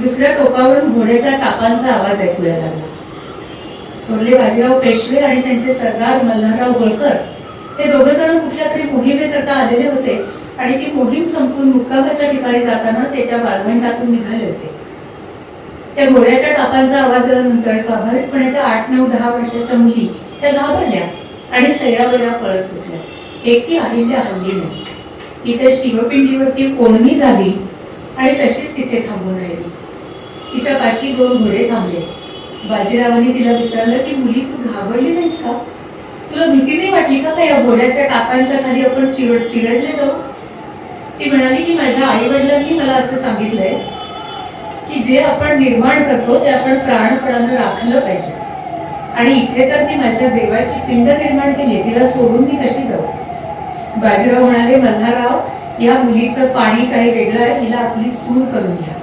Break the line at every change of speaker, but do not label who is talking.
दुसऱ्या टोकावरून घोड्याच्या टापांचा आवाज ऐकू लागला. थोरले बाजीराव पेशवे आणि त्यांचे सरदार मल्हारराव होळकर हे दोघ जण कुठल्या तरी मोहिमेकरता आलेले होते आणि ती मोहीम संपून मुक्कामाच्या ठिकाणी जाताना ते त्या वाळवंटातून निघाले होते. त्या घोड्याच्या टापांचा आवाज आल्यानंतर स्वाभाविकपणे त्या आठ नऊ दहा वर्षाच्या मुली त्या घाबरल्या आणि सैरावैरा पळत सुटल्या. एकटी आहिल्या हल्ली नाही. तिथे शिवपिंडीवरती कोणणी झाली आणि तशीच तिथे थांबून राहिली. तिच्या पाशी दोन घोडे थांबले. बाजीरावांनी तिला विचारलं की मुली तू घाबरली नाहीस का? तुला भीती नाही वाटली का या घोड्याच्या टाकांच्या खाली आपण चिरड चिरडले जाऊ? ती म्हणाली की माझ्या आई वडिलांनी मला असं सांगितलंय की जे आपण निर्माण करतो ते आपण प्राणपणानं राखलं पाहिजे. आणि इथे तर मी माझ्या देवाची पिंड निर्माण केली तिला सोडून मी कशी जाऊ? बाजीराव म्हणाले मल्हारराव या मुलीचं पाणी काही वेगळं आहे हिला आपली सूर करून घ्या.